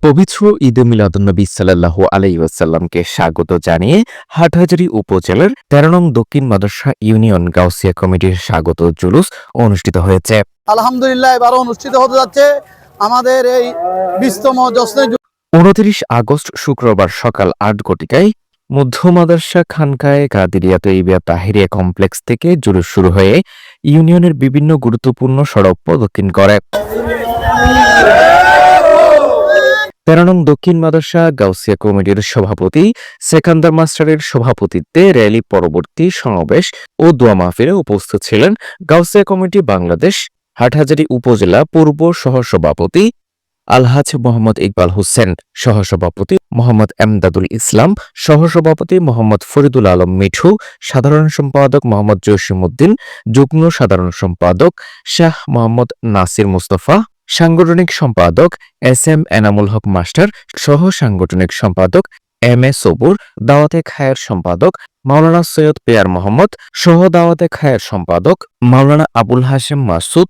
পবিত্র ঈদে মিলাদুন্নবী সাল্লাহ আলাইসাল্লামকে স্বাগত জানিয়ে হাটহাজারী উপজেলার তেরো নং দক্ষিণ মাদ্রাসা ইউনিয়ন গাউসিয়া কমিটির স্বাগত জুলুস অনুষ্ঠিত হয়েছে। আলহামদুলিল্লাহ এবারও অনুষ্ঠিত হতে যাচ্ছে আমাদের এই বিশতম জশ্নে উনত্রিশ আগস্ট শুক্রবার সকাল আট ঘটিকায় মধ্য মাদার্সা খানকায় কাদিরিয়া তৈবিয়া তাহিরিয়া কমপ্লেক্স থেকে জুলুস শুরু হয়ে ইউনিয়নের বিভিন্ন গুরুত্বপূর্ণ সড়ক প্রদক্ষিণ করে। তেরো নং দক্ষিণ মাদ্রাসা গাউসিয়া কমিটির সভাপতি, সেকান্দার মাস্টারের সভাপতিত্বে র্যালি পরবর্তী সমাবেশ ও দোয়া মাহফিলে উপস্থিত ছিলেন গাউসিয়া কমিটি বাংলাদেশ, হাটহাজারী উপজেলা পূর্ব সহসভাপতি আলহাজ মোহাম্মদ ইকবাল হোসেন, সহসভাপতি মোহাম্মদ এমদাদুল ইসলাম, সহসভাপতি মোহাম্মদ ফরিদুল আলম মিঠু, সাধারণ সম্পাদক মোহাম্মদ জসিমউদ্দিন, যুগ্ম সাধারণ সম্পাদক শাহ মোহাম্মদ নাসির মুস্তফা, সাংগঠনিক সম্পাদক S M Enamul Haque master, সহ সাংগঠনিক সম্পাদক এম এ সবুর, দাওয়াতে খায়ের সম্পাদক মাওলানা সৈয়দ পেয়ার মোহাম্মদ, সহ দাওয়াতে খায়ের সম্পাদক মাওলানা আবুল হাশেম মাসুদ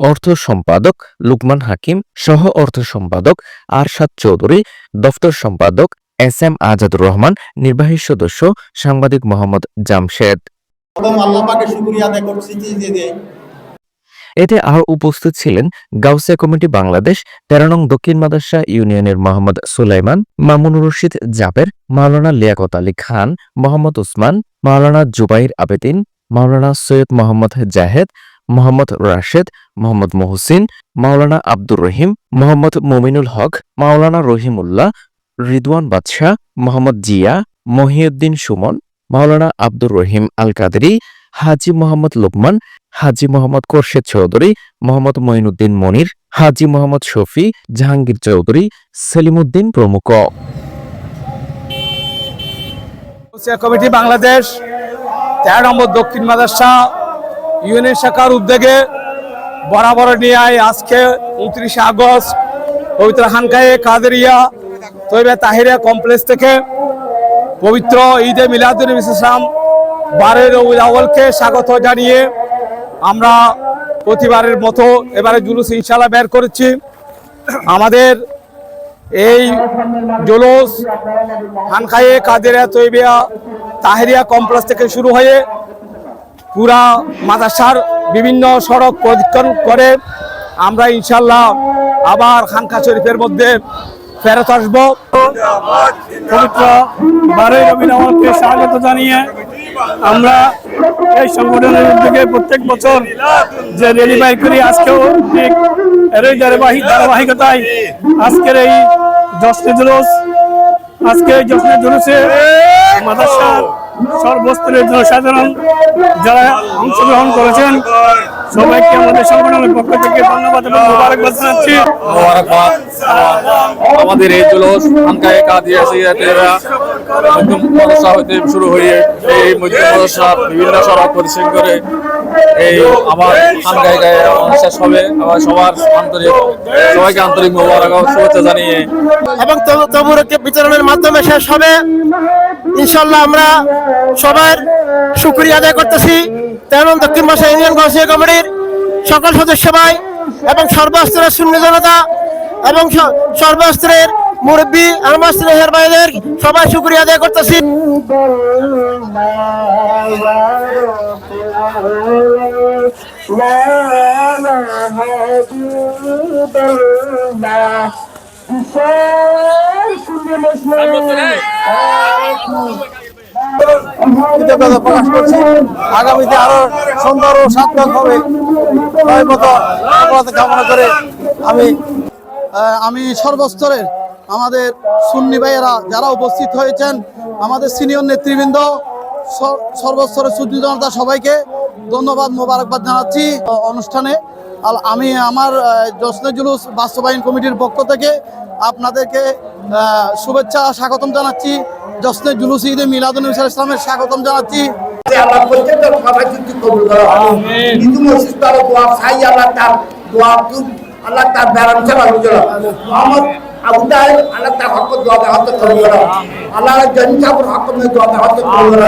অর্থ সম্পাদক লুকমান হাকিম সহ অর্থ সম্পাদক আরশাদ চৌধুরী দফতর সম্পাদক এস এম আজাদুর রহমান নির্বাহী সদস্য সাংবাদিক মোহাম্মদ জামশেদ। এতে আরও উপস্থিত ছিলেন গাউসিয়া কমিটি বাংলাদেশ তেরো নং দক্ষিণ মাদার্সা ইউনিয়নের মোহাম্মদ সুলাইমান মামুনুর রশিদ জাবের মাওলানা লিয়াকত আলী খান মোহাম্মদ উসমান মাওলানা জুবাইর আবেদিন মাওলানা সৈয়দ মোহাম্মদ জাহেদ মোহাম্মদ রাশেদ, মোহাম্মদ মহসিন, মাওলানা আব্দুর রহিম, মোহাম্মদ মুমিনুল হক, মাওলানা রহিমুল্লাহ, রিদওয়ান বাদশাহ, মোহাম্মদ জিয়া, মহিউদ্দিন সুমন, মাওলানা আব্দুর রহিম আল কাদেরি হাজি মোহাম্মদ লোকমান, হাজি মোহাম্মদ কোরশেদ চৌধুরী, মোহাম্মদ মঈনুদ্দিন মনির, হাজি মোহাম্মদ শফি, জাহাঙ্গীর চৌধুরী, সেলিমুদ্দিন প্রমুখ। কমিটি বাংলাদেশ, তেরো নম্বর দক্ষিণ মাদ্রাসা ইউনিয়ন শাখার উদ্যোগে বরাবর নিয়ে আজকে উনত্রিশে আগস্ট পবিত্র হানকায়ে কাদেরিয়া তৈবে তাহিরিয়া কমপ্লেক্স থেকে পবিত্র ঈদে মিলাদুল ইসলাম বারের আউয়ালকে স্বাগত জানিয়ে আমরা প্রতিবারের মতো এবারে জুলুস ইনশাল্লাহ বের করেছি। আমাদের এই জুলুস হানখায়ে কাদেরিয়া তৈবিয়া তাহেরিয়া কমপ্লেক্স থেকে শুরু হয়ে পুরা মাদাসার বিভিন্ন সড়ক প্রদক্ষিণ করে আমরা ইনশাল্লাহ আবার খানকা শরীফের মধ্যে ফেরত আসব। স্বাগত জানিয়ে আমরা এই সংগঠনের উদ্যোগে প্রত্যেক বছর যে রেলি বাইর করি, আজকেও ঠিক এরই ধারাবাহিক ধারাবাহিকতায় আজকের এই জশ্নে জুলুস, আজকে এই জশ্নে জুলুসে মাদাসার সর্বস্তরের জনসাধারণ যারা অংশগ্রহণ করেছেন সবাইকে আমাদের সংগঠনের পক্ষ থেকে ধন্যবাদ এবং মোবারকবাদ জানাচ্ছি। আমাদের এই জুলুস হানকায়ে কাদিয়া সিয়াতেরা মধ্যম মদরসা হইতে শুরু হয়ে এই মধ্যম বিভিন্ন সড়ক পরিশ্রম করে এই আমার হানকায়ে গায়ে শেষ হবে। আবার সবার আন্তরিক সবাইকে আন্তরিক মোবারক শুভেচ্ছা জানিয়ে এবং তবু- তবুরকে বিতরণের মাধ্যমে শেষ হবে। ইনশাল্লাহ আমরা সবার সুক্রিয়া আদায় করতেছি। তেমন দক্ষিণ ভাষা ইউনিয়ন গৌসিয়া কমিটির সকল সদস্য ভাই এবং সর্বস্তরের শূন্য জনতা এবং সর্বস্তরের মুরব্বী আমার স্নেহের ভাইদের সবাই সুক্রিয়া আদায় করতেছি। কৃতজ্ঞতা প্রকাশ করছি। আগামীতে আরও সুন্দর ও সার্থক হবে। কামনা করে আমি আমি সর্বস্তরের আমাদের সুন্নি ভাইয়েরা যারা উপস্থিত হয়েছেন, আমাদের সিনিয়র নেতৃবৃন্দ সর্বস্তরের সুন্নি জনতা সবাইকে ধন্যবাদ, মোবারকবাদ জানাচ্ছি অনুষ্ঠানে। আমি আমার জশ্নে জুলুস বাস্তবায়ন কমিটির পক্ষ থেকে আপনাদেরকে শুভেচ্ছা স্বাগতম জানাচ্ছি। জশ্নে জুলুস ঈদে মিলাদুল ইসলামের স্বাগতম জানাচ্ছি। আল্লাহ প্রত্যেকটা সবাই কিন্তু কবুল করো। কিন্তু মসজিদ তার দোয়া চাই আল্লাহ তার দোয়া আল্লাহ তার ব্যারাম চালা বুঝলো মোহাম্মদ আবু তাহেব আল্লাহ তার হক দোয়া হক কবুল করো। আল্লাহ জনি হক দোয়া হক কবুল করো।